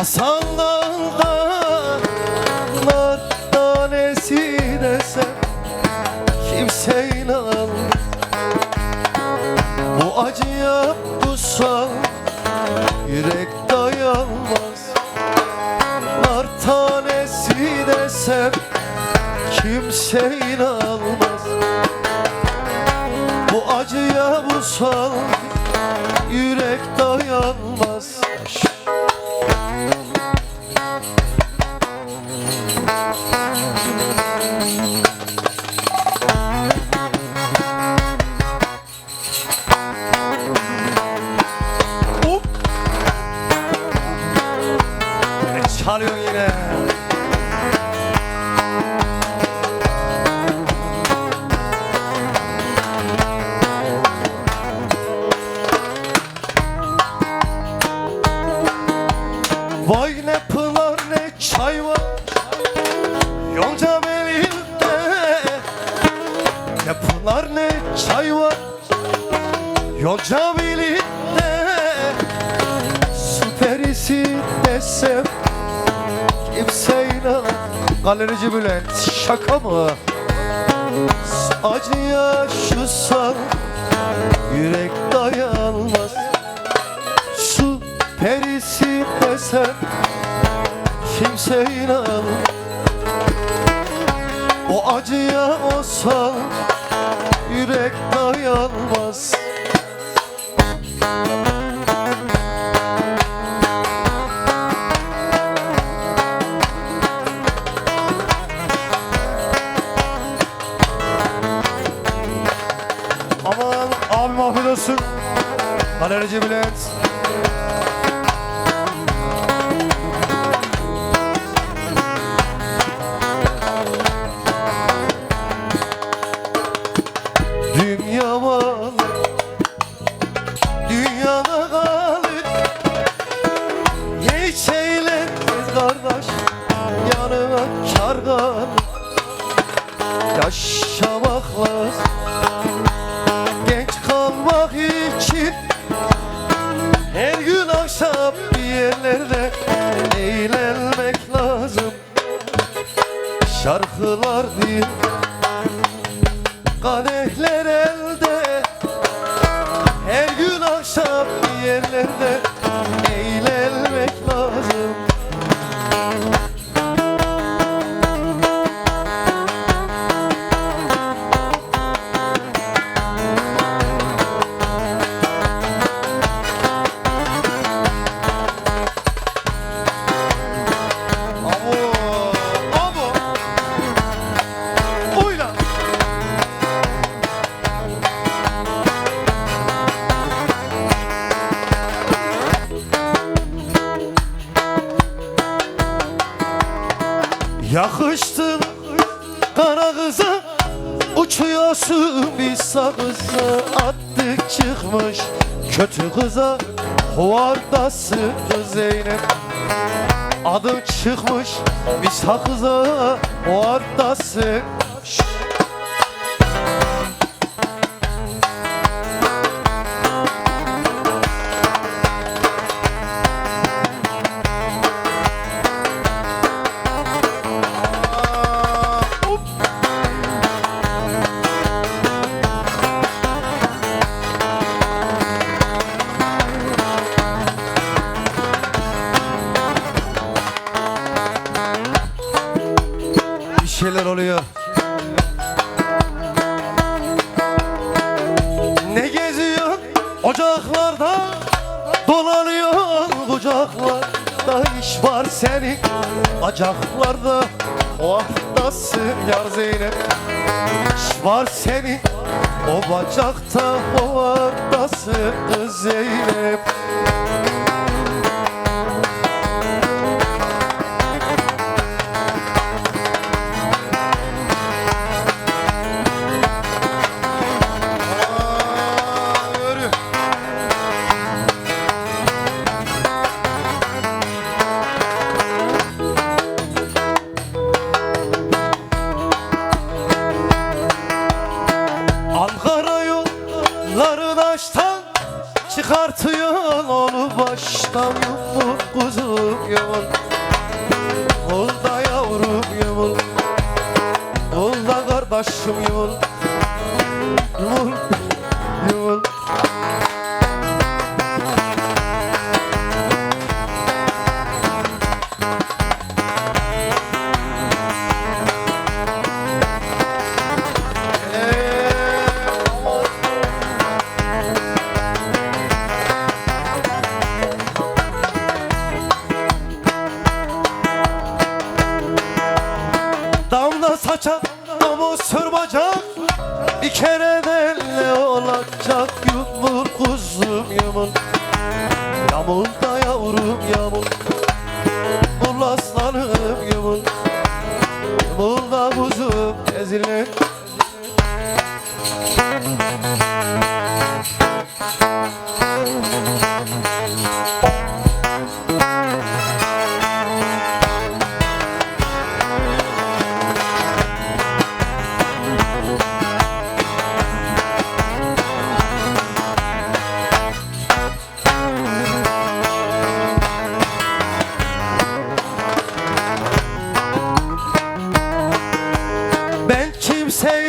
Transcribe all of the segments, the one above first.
Hasan dağlar tanesi desem Kimse inanmaz. Bu acıya tutsam yürek dayanmaz Nar tanesi desem kimse inanmaz. Bu acıya vursam yürek dayanmaz Oh, oh, oh. Yonca belinde Su perisi desem Kimse inan. Galerici Bülent şaka mı? Acıya şu Yürek dayanmaz. Su perisi desem Kimse inan. O acıya o san Yürek dayanmaz Bülent. Dünya mal Dünyada kalır Hiç eğlenmez kardeş Yanıma kargan Yaşamak lazım Değil Kadehler elde. Her gün akşam yerlerde Yakıştın kara kıza Uçuyorsun bir sakıza. Attık çıkmış kötü kıza Huvardası kız Zeynep. Adın çıkmış bir sakıza Huvardası Bir haftasın yar Zeynep. Var senin o bacakta o haftasın kız Zeynep Samir মূল kere ne olacak Yumul kuzum yumul Yamul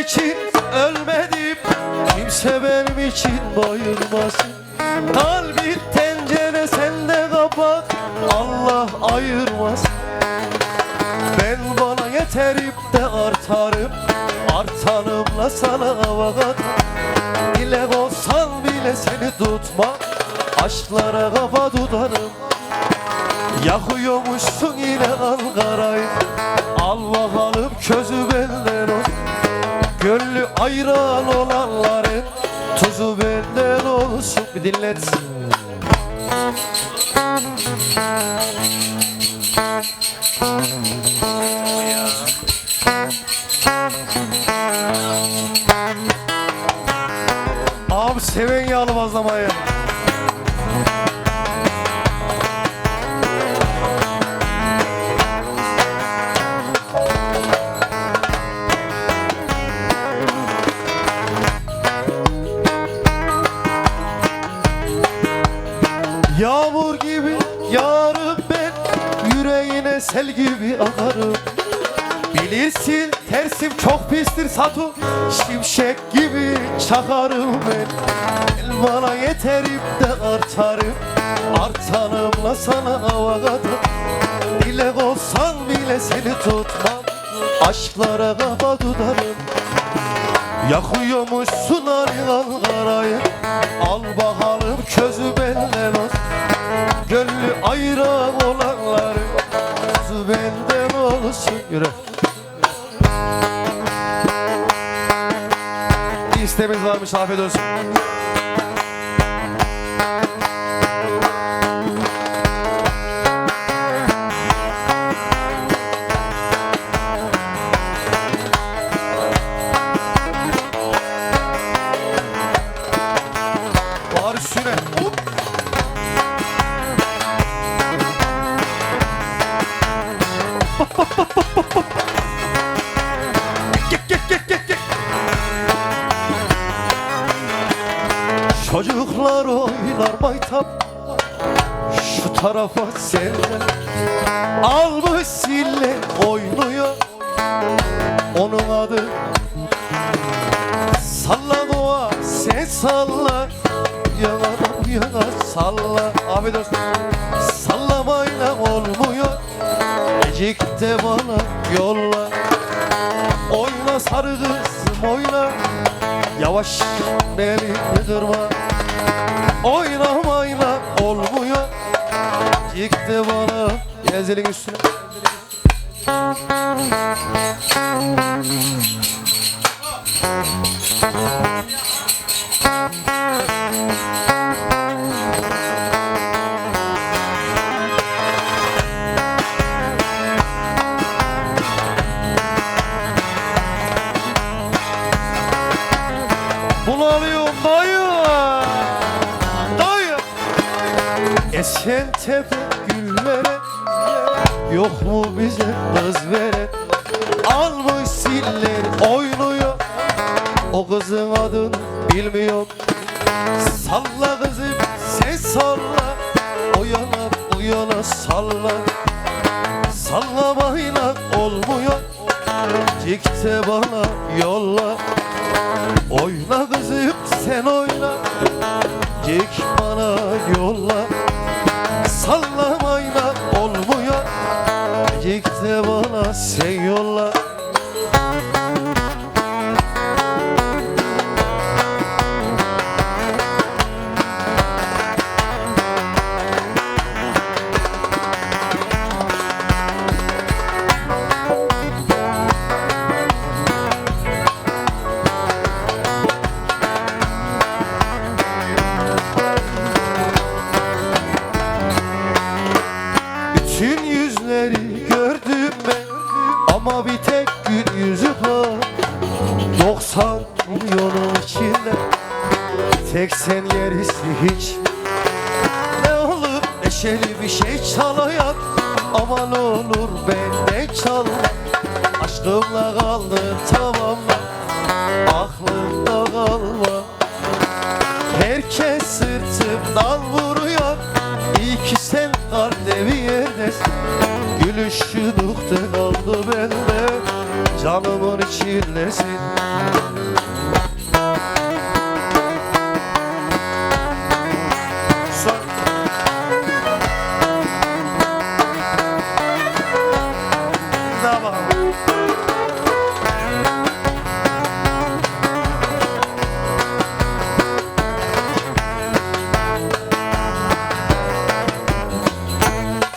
için ölmedim. Kimse benim için bayılmasın Kalbi tencere sende kapak Allah ayırmasın. Ben bana yeterip de artarım. Artanımla sana vakat Dilek olsan bile seni tutmam Aşklara kafa tutarım Yakıyormuşsun yine Ankara'yı. Al bakalım közü ol Gönlü ayran olanların Tuzu benden olsun. Bir dinletsin Abi seven yağlı bazlamaya Yağmur gibi yağarım ben Yüreğine sel gibi akarım Bilirsin tersim çok pistir satu Şimşek gibi çakarım ben. El bana yeterip de artarım Artanımla sana avagadım Dilek olsan bile seni tutmam Aşklara kafa tutarım. Yakıyormuşsun Ali Ankara'yı Al bakalım közü benden olsun Gönlü ayran olanları Közü benden olsun. Yürü. Bir isteğimiz varmış afiyet olsun Çocuklar oynar maytap. Şu tarafa sen Almış sille oynuyor. Onun adı Salla doğa sen salla. Yana da yana salla olsun Sallamayla olmuyor. Ecik de bana yolla. Oyna sarı kızım oyna. Yavaş beni kırma Oynamayla olmuyor. De bana. Gezilin üstüne. Bunalıyorum Esen tepe güllere Yok mu bize kız veren Almış siller oynuyor O kızın adını bilmiyor. Salla kızım sen salla O yana bu yana salla. Sallamayla olmuyor Cikte bana yolla. Oyna kızım sen oyna Gik bana yolla neşeli bir şey çalayak Aman olur benden çalma Aşkımla kaldın tamam. Aklımda kalma. Herkes sırtımdan vuruyor. İyi ki sen kalbimi yerdesin Gülüşçülükte kaldı bende. Canımın içindesin